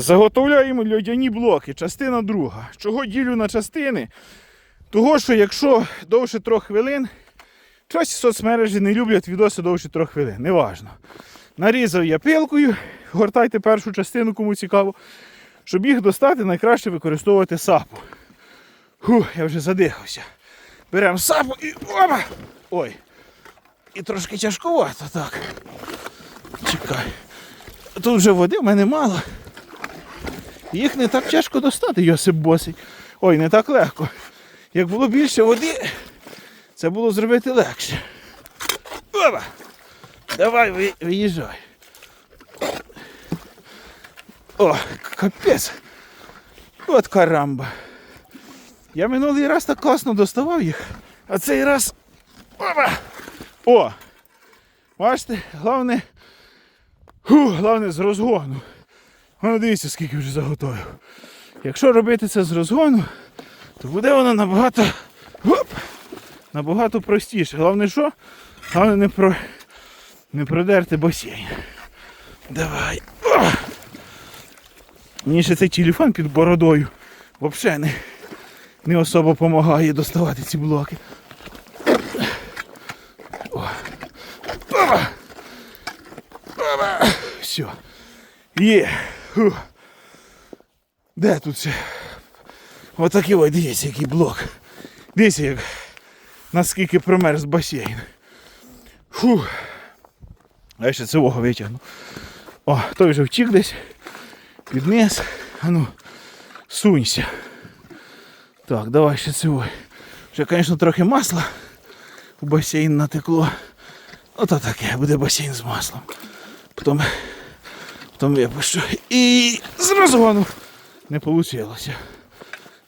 Заготовляємо льодяні блоки, частина друга. Чого ділю на частини? Того, що якщо довше трьох хвилин, щось соцмережі не люблять відоси довше трьох хвилин, неважно. Нарізав я пилкою, гортайте першу частину, кому цікаво. Щоб їх достати, найкраще використовувати сапу. Фух, я вже задихався. Беремо сапу і. Опа! Ой. І трошки тяжкувато, так. Чекай. Тут вже води в мене мало. Їх не так тяжко достати, Йосип Босий. Ой, не так легко. Як було більше води, це було зробити легше. Опа! Давай виїжджай. О, капець. От карамба. Я минулий раз так класно доставав їх, а цей раз. Опа! О! Бачите, головне. Фу, головне з розгону. Ну, дивіться, скільки вже заготовив. Якщо робити це з розгону, то буде воно набагато. Оп, набагато простіше. Головне що? Головне не, про, не продерти басейн. Давай. О! Мені ще цей телефон під бородою взагалі не, не особо допомагає доставати ці блоки. О. Опа! Все. Є. Фух. Де тут це? Отакий ось, дивіться, який блок. Дивіться, як наскільки промерз басейн. Фух. А я ще цього витягну. О, той вже втік десь. Піднес. А ну, сунься. Так, давай ще цього. Вже, звісно, трохи масла у басейн натекло. Ото таке, буде басейн з маслом. Потім, потім випущу. І з розгону не вийшло.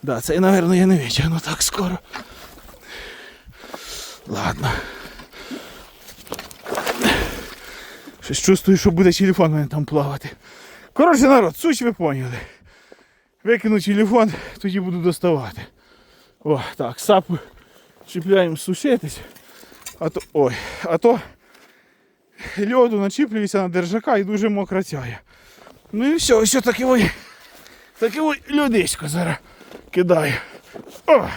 Да, це, мабуть, я не витягну так скоро. Ладно. Щось чувствую, що буде телефон мене там плавати. Коротше, народ, суть ви поняли. Викину телефон, тоді буду доставати. О, так, сапу чіпляємо сушитись. А то. Ой, а то льоду начіплюється на держака і дуже мокра тяє. Ну і все, ось таке ой. Таке ой льодисько зараз кидаю. О!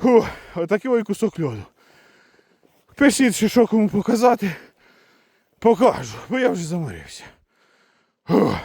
Фу, отакий ой кусок льоду. Пишіть, що, що кому показати. Покажу, бо я вже заморився. Фу.